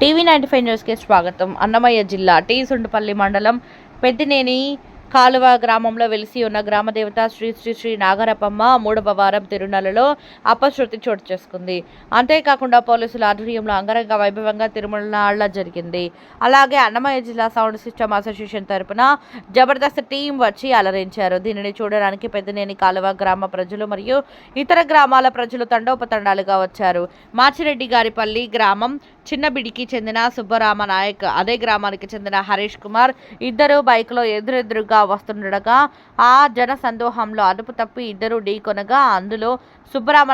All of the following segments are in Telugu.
టీవీ నైన్టీ ఫైవ్ న్యూస్కి స్వాగతం. అన్నమయ్య జిల్లా టీ సుండుపల్లి మండలం పెద్దినేని కాలువ గ్రామంలో వెలిసి ఉన్న గ్రామదేవత శ్రీ శ్రీ శ్రీ నాగరపమ్మ మూడవ వారం తిరునలలో అపశృతి చోటు చేసుకుంది. అంతేకాకుండా పోలీసుల ఆధ్వర్యంలో అంగరంగ వైభవంగా తిరుమల జరిగింది. అలాగే అన్నమయ్య జిల్లా సౌండ్ సిస్టమ్ అసోసియేషన్ తరపున జబర్దస్త్ టీం వచ్చి అలరించారు. దీనిని చూడడానికి పెద్దనేని కాలువ గ్రామ ప్రజలు మరియు ఇతర గ్రామాల ప్రజలు తండోపతండాలుగా వచ్చారు. మాచిరెడ్డి గారిపల్లి గ్రామం చిన్నబిడికి చెందిన సుబ్బరామ నాయక్ అదే గ్రామానికి చెందిన హరీష్ కుమార్ ఇద్దరు బైక్లో ఎదురెదురుగా వస్తుండగా ఆ జన సందోహంలో అదుపు తప్పి ఇద్దరు ఢీకొనగా అందులో సుబ్బరామ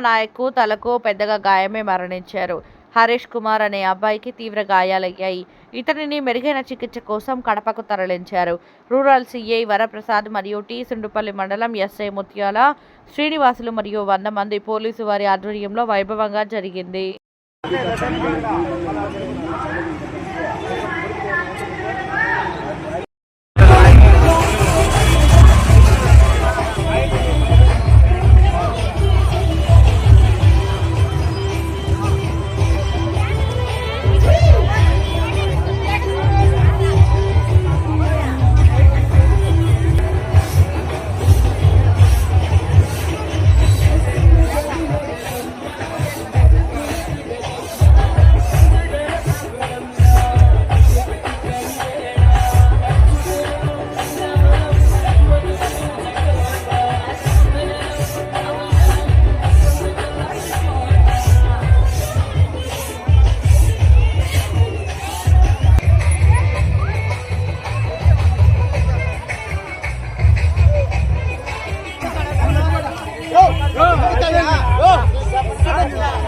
తలకు పెద్దగా గాయమే మరణించారు. హరీష్ కుమార్ అనే అబ్బాయికి తీవ్ర గాయాలయ్యాయి. ఇతనిని మెరుగైన చికిత్స కోసం కడపకు తరలించారు. రూరల్ సిఐ వరప్రసాద్ మరియు టి సుండుపల్లి మండలం ఎస్ఐ ముత్యాల శ్రీనివాసులు మరియు వంద మంది పోలీసు వారి ఆధ్వర్యంలో వైభవంగా జరిగింది. Bravo!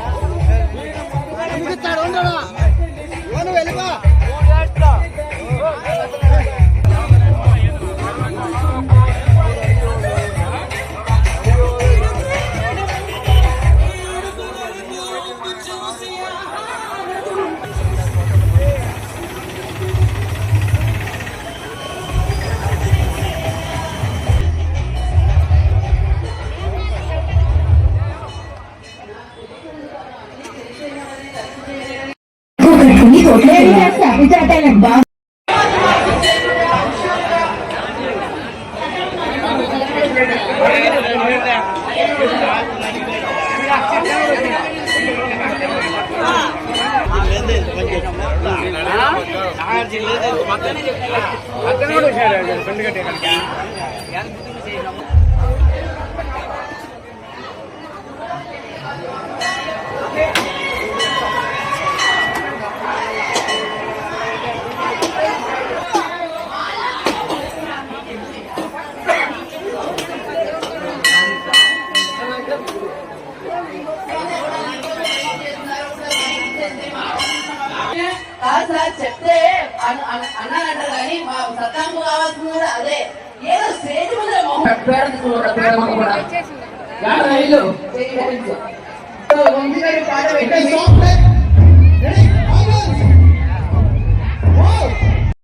కాదు సార్ చెప్తే అన్- అన్- అన్నానంటారు కానీ మా సత్తాంపు కావాల్సింది కూడా అదే. ఏదో స్టేజ్ మీద పాట.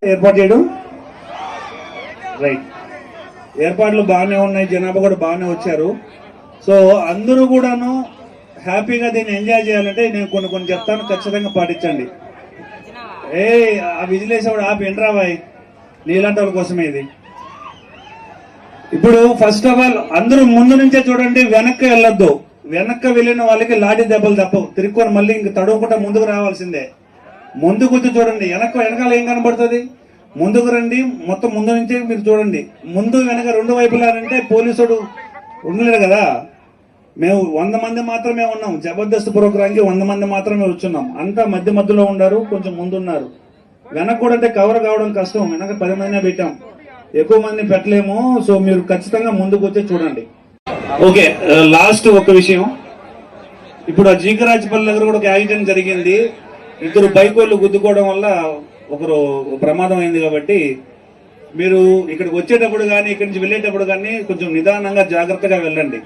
ఏర్పాటు చేయడం? రైట్ ఏర్పాట్లు బాగానే ఉన్నాయి జనాభా కూడా బాగానే వచ్చారు. సో అందరూ కూడాను హ్యాపీగా దీన్ని ఎంజాయ్ చేయాలంటే నేను కొన్ని కొన్ని చెప్తాను ఖచ్చితంగా పాటించండి. ఏ ఆ విజిలేసేవాడు ఆపి ఎండ్రాబాయ్ నీలాంటి వాళ్ళ కోసమే ఇది. ఇప్పుడు ఫస్ట్ ఆఫ్ ఆల్ అందరూ ముందు నుంచే చూడండి వెనక్కి వెళ్ళొద్దు. వెనక్కి వెళ్ళిన వాళ్ళకి లాడి దెబ్బలు తప్పవు. తిరుక్కొని మళ్ళీ ఇంక తడవకుండా ముందుకు రావాల్సిందే. ముందు వచ్చి చూడండి వెనక వెనకాల ఏం కనబడుతుంది? ముందుకు రండి మొత్తం ముందు నుంచే మీరు చూడండి. ముందు వెనక రెండు వైపులా అంటే పోలీసుడు ఉండలేడు కదా. మేము వంద మంది మాత్రమే ఉన్నాం. జబర్దస్త్ ప్రోగ్రాంకి వంద మంది మాత్రమే వచ్చున్నాం. అంతా మధ్య మధ్యలో ఉన్నారు కొంచెం ముందున్నారు. వెనక కూడా అంటే కవర్ కావడం కష్టం వెనక పది మందినే పెట్టాం. ఎక్కువ మంది పెట్టలేము సో మీరు ఖచ్చితంగా ముందుకు వచ్చి చూడండి. ఓకే లాస్ట్ ఒక విషయం. ఇప్పుడు ఆ జీకరాజపల్లి దగ్గర కూడా ఒక యాక్సిడెంట్ జరిగింది. ఇద్దరు బైక్ వాళ్ళు గుద్దుకోవడం వల్ల ఒకరు ప్రమాదం అయింది కాబట్టి మీరు ఇక్కడికి వచ్చేటప్పుడు కానీ ఇక్కడి నుంచి వెళ్ళేటప్పుడు కానీ కొంచెం నిదానంగా జాగ్రత్తగా వెళ్ళండి.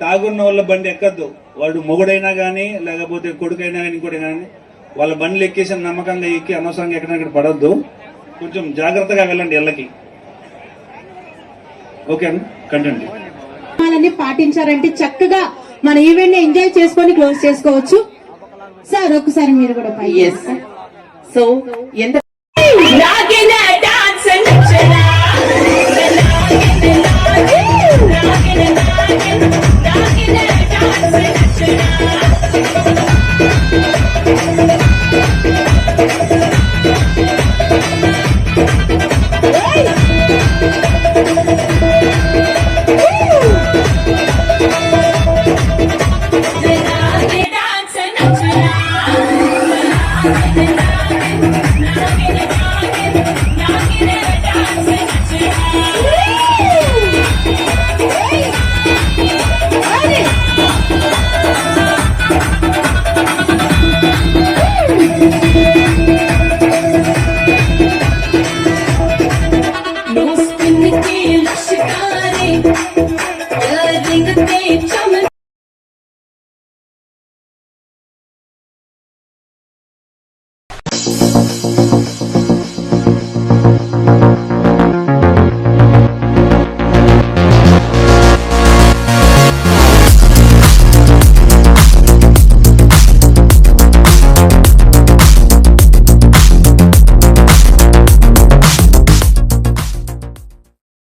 తాగున్న వాళ్ళ బండి ఎక్కద్దు. వాడు మొగుడైనా కానీ లేకపోతే కొడుకైనా కానీ ఇంకోటి కానీ వాళ్ళ బండ్లు ఎక్కేసి నమ్మకంగా ఎక్కి అనవసరంగా ఎక్కడికక్కడ పడద్దు. కొంచెం జాగ్రత్తగా వెళ్ళండి ఇళ్ళకి. ఓకే అండి కంటండి. పాటించారంటే చక్కగా మన ఈవెంట్ని ఎంజాయ్ చేసుకొని క్లోజ్ చేసుకోవచ్చు. సార్ ఒకసారి మీరు కూడా సో ఎంత